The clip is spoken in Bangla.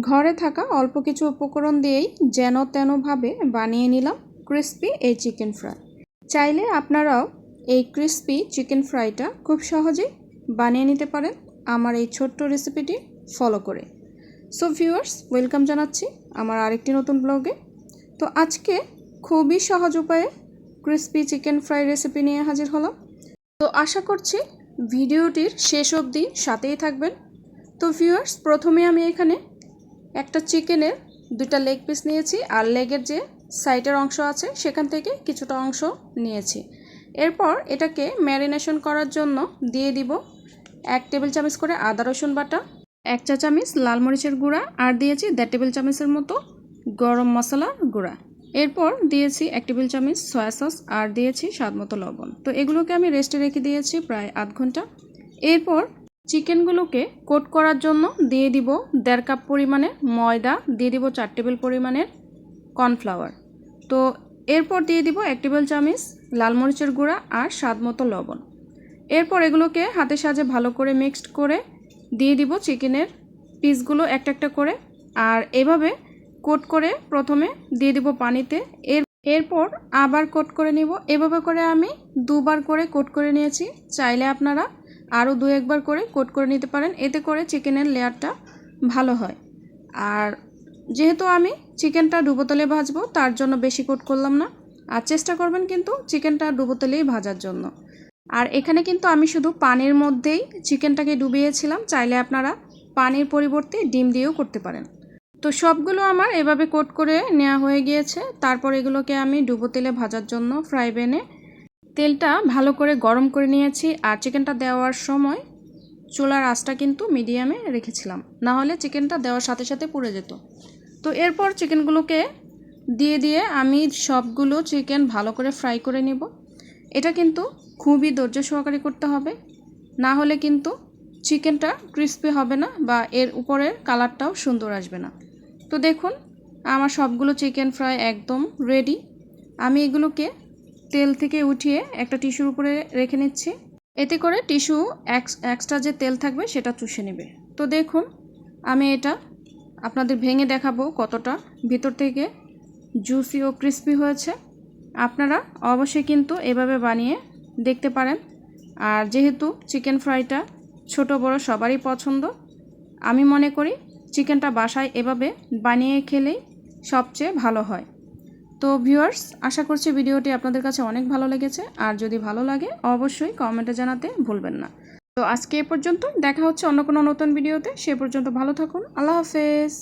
ঘরে থাকা অল্প কিছু উপকরণ দিয়েই যেন তেনভাবে বানিয়ে নিলাম ক্রিস্পি এই চিকেন ফ্রাই। চাইলে আপনারাও এই ক্রিস্পি চিকেন ফ্রাইটা খুব সহজেই বানিয়ে নিতে পারেন আমার এই ছোট্ট রেসিপিটি ফলো করে। সো ভিউয়ার্স, ওয়েলকাম জানাচ্ছি আমার আরেকটি নতুন ব্লগে। তো আজকে খুবই সহজ উপায়ে ক্রিস্পি চিকেন ফ্রাই রেসিপি নিয়ে হাজির হলাম। তো আশা করছি ভিডিওটির শেষ অবধি সাথেই থাকবেন। তো ভিউয়ার্স, প্রথমে আমি এখানে একটা চিকেনের দুটা লেগ পিস নিয়েছি আর লেগের যে সাইডের অংশ আছে, সেখান থেকে কিছুটা অংশ নিয়েছি। এরপর এটাকে ম্যারিনেশন করার জন্য দিয়ে দিব এক টেবিল চামচ করে আদা, রসুন বাটা, এক চা চামচ লাল মরিচের গুঁড়া, আর দিয়েছি দেড় টেবিল চামচের মতো গরম মশলার গুঁড়া। এরপর দিয়েছি এক টেবিল চামচ সয়া সস আর দিয়েছি স্বাদ মতো লবণ। তো এগুলোকে আমি রেস্টে রেখে দিয়েছি প্রায় আধ ঘণ্টা। এরপর চিকেনগুলোকে কোট করার জন্য দিয়ে দিব দেড় কাপ পরিমাণে ময়দা, দিয়ে দিব চার টেবিল পরিমাণের কর্নফ্লাওয়ার। তো এরপর দিয়ে দিব এক টেবিল চামচ লাল মরিচের গুঁড়া আর স্বাদ মতো লবণ। এরপর এগুলোকে হাতের সাহায্যে ভালো করে মিক্সড করে দিয়ে দিব চিকেনের পিসগুলো একটা একটা করে। আর এভাবে কোট করে প্রথমে দিয়ে দিব পানিতে। এর, এরপর আবার কোট করে নিব। এভাবে করে আমি দুবার করে কোট করে নিয়েছি। চাইলে আপনারা আরও দু একবার করে কোট করে নিতে পারেন। এতে করে চিকেনের লেয়ারটা ভালো হয়। আর যেহেতু আমি চিকেনটা ডুবো তেলে ভাজবো, তার জন্য বেশি কোট করলাম না। আর চেষ্টা করবেন কিন্তু চিকেনটা ডুবো তেলেই ভাজার জন্য। আর এখানে কিন্তু আমি শুধু পানির মধ্যেই চিকেনটাকে ডুবিয়েছিলাম। চাইলে আপনারা পানির পরিবর্তে ডিম দিয়েও করতে পারেন। তো সবগুলো আমার এভাবে কোট করে নেওয়া হয়ে গিয়েছে। তারপর এগুলোকে আমি ডুবো তেলে ভাজার জন্য ফ্রাই প্যানে তেলটা ভালো করে গরম করে নিয়েছি আর চিকেনটা দেওয়ার সময় চুলার আঁচটা কিন্তু মিডিয়ামে রেখেছিলাম। না হলে চিকেনটা দেওয়ার সাথে সাথে পুড়ে যেত। তো এরপর চিকেনগুলোকে দিয়ে দিয়ে আমি সবগুলো চিকেন ভালো করে ফ্রাই করে নেব। এটা কিন্তু খুবই ধৈর্য সহকারে করতে হবে। না হলে কিন্তু চিকেনটা ক্রিস্পি হবে না বা এর উপরের কালারটাও সুন্দর আসবে না। তো দেখুন, আমার সবগুলো চিকেন ফ্রাই একদম রেডি। আমি এগুলোকে তেল থেকে উঠিয়ে একটা টিস্যুর উপরে রেখে নিচ্ছি। এতে করে টিস্যু এক্সট্রা যে তেল থাকবে সেটা চুষে নেবে। তো দেখুন, আমি এটা আপনাদের ভেঙে দেখাবো কতটা। ভিতর থেকে জুসি ও ক্রিস্পি হয়েছে। আপনারা অবশ্যই কিন্তু এভাবে বানিয়ে দেখতে পারেন। আর যেহেতু চিকেন ফ্রাইটা ছোট বড় সবারই পছন্দ, আমি মনে করি চিকেনটা বাসায় এভাবে বানিয়ে খেলেই সবচেয়ে ভালো হয়। তো ভিউয়ার্স, আশা করছি ভিডিওটি আপনাদের কাছে অনেক ভালো লেগেছে। আর যদি ভালো লাগে, অবশ্যই কমেন্টে জানাতে ভুলবেন না। তো আজকে এ পর্যন্ত, দেখা হচ্ছে অন্য কোনো নতুন ভিডিওতে। সে পর্যন্ত ভালো থাকুন। আল্লাহ হাফেজ।